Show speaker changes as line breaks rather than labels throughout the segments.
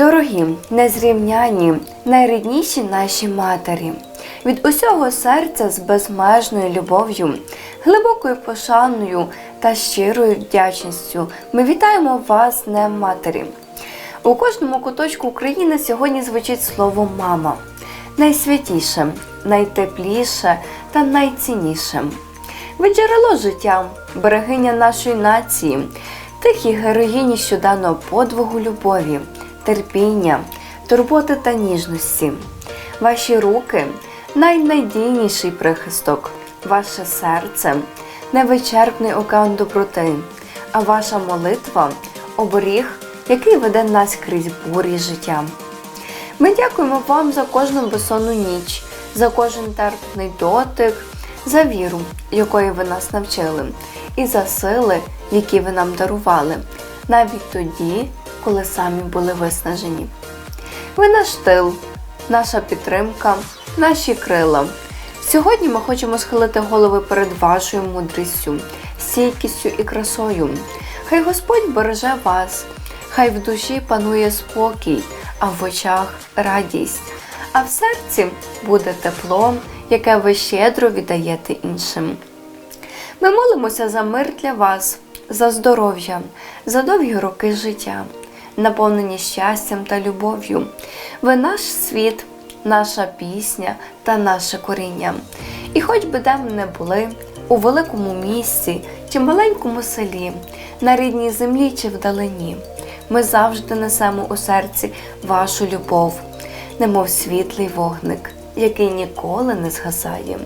Дорогі, незрівняні, найрідніші наші матері, від усього серця з безмежною любов'ю, глибокою пошаною та щирою вдячністю ми вітаємо вас, не матері. У кожному куточку України сьогодні звучить слово мама найсвятіше, найтепліше та найцінніше. Ви джерело життя, берегиня нашої нації, тихі героїні щоденного подвигу любові, терпіння, турботи та ніжності. Ваші руки найнадійніший прихисток, ваше серце невичерпний океан доброти, а ваша молитва оберіг, який веде нас крізь бурі життя. Ми дякуємо вам за кожну безсонну ніч, за кожен терпний дотик, за віру, якої ви нас навчили, і за сили, які ви нам дарували, навіть тоді, коли самі були виснажені. Ви наш тил, наша підтримка, наші крила. Сьогодні ми хочемо схилити голови перед вашою мудрістю, стійкістю і красою. Хай Господь береже вас, хай в душі панує спокій, а в очах радість, а в серці буде тепло, яке ви щедро віддаєте іншим. Ми молимося за мир для вас, за здоров'я, за довгі роки життя, наповнені щастям та любов'ю. Ви наш світ, наша пісня та наше коріння. І хоч би де ми не були, у великому місті чи маленькому селі, на рідній землі чи вдалині, ми завжди несемо у серці вашу любов, немов світлий вогник, який ніколи не згасає.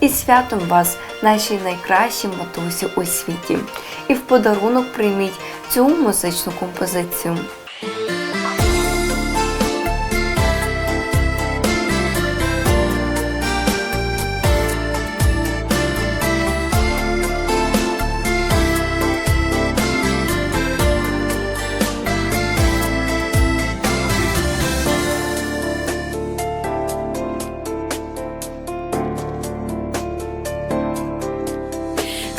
І святом вас, наші найкращі матусі у світі, і в подарунок прийміть цю музичну композицію.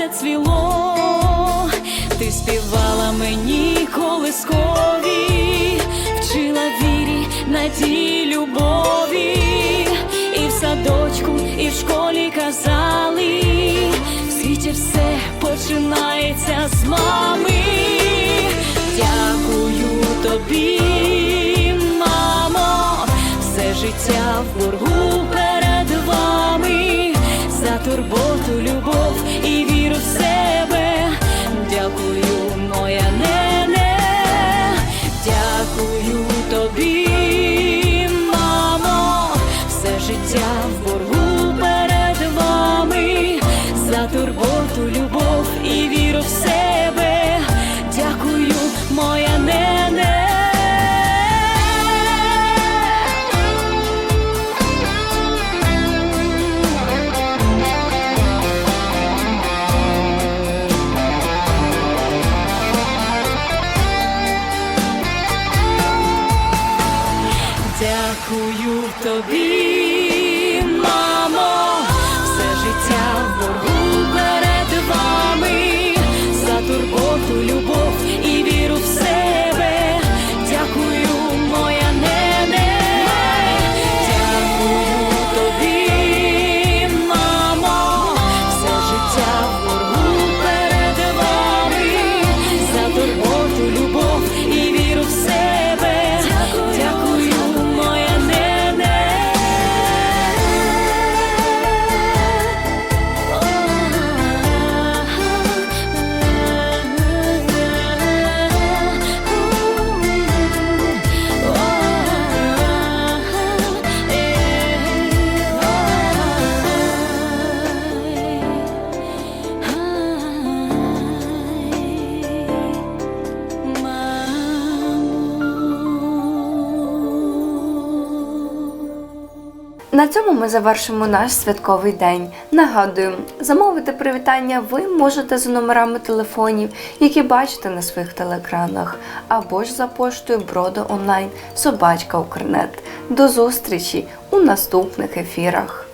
щастя цвіло, ти співала мені колискові, вчила вірі, надії, любові, і в садочку, і в школі казали, в світі все починається з мами. Дякую тобі, мамо, все життя в боргу
На цьому ми завершимо наш святковий день. Нагадую, замовити привітання ви можете за номерами телефонів, які бачите на своїх телеекранах, або ж за поштою брода онлайн собачка Укрнет. До зустрічі у наступних ефірах.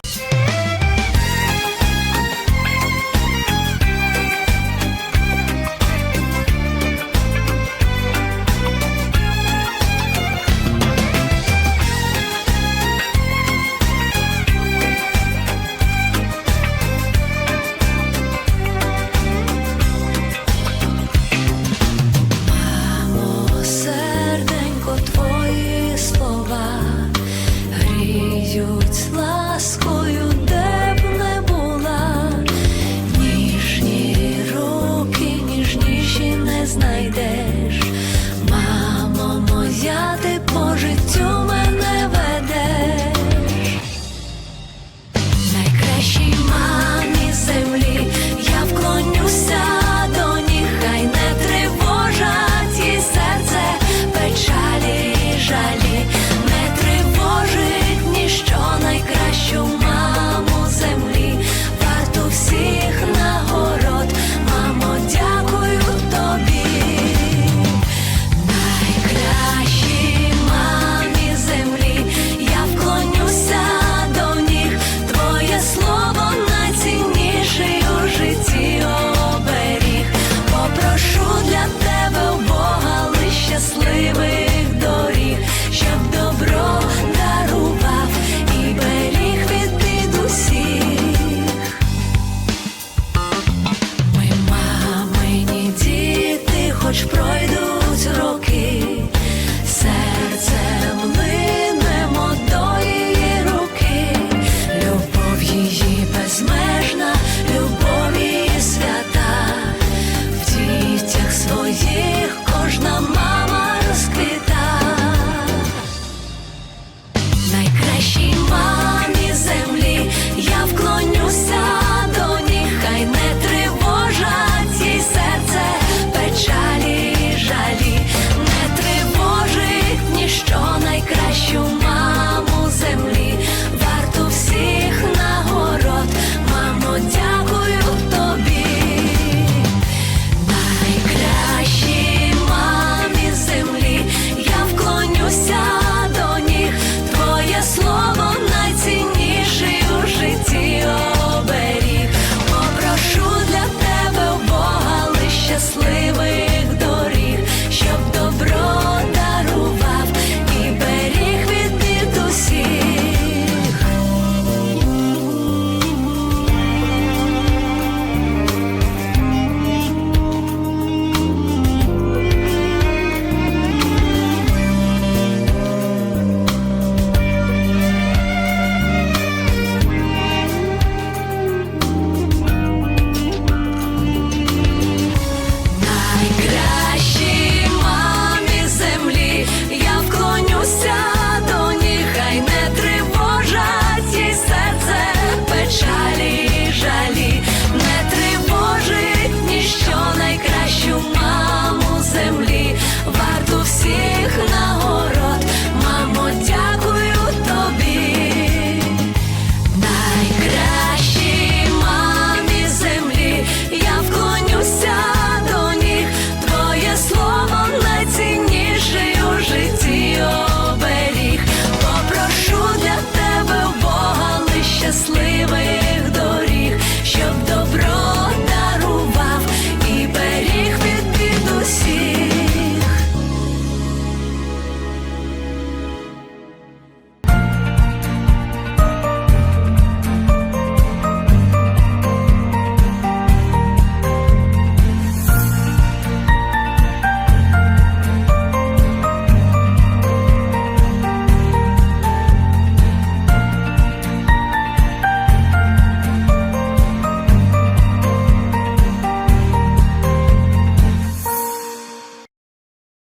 знайде.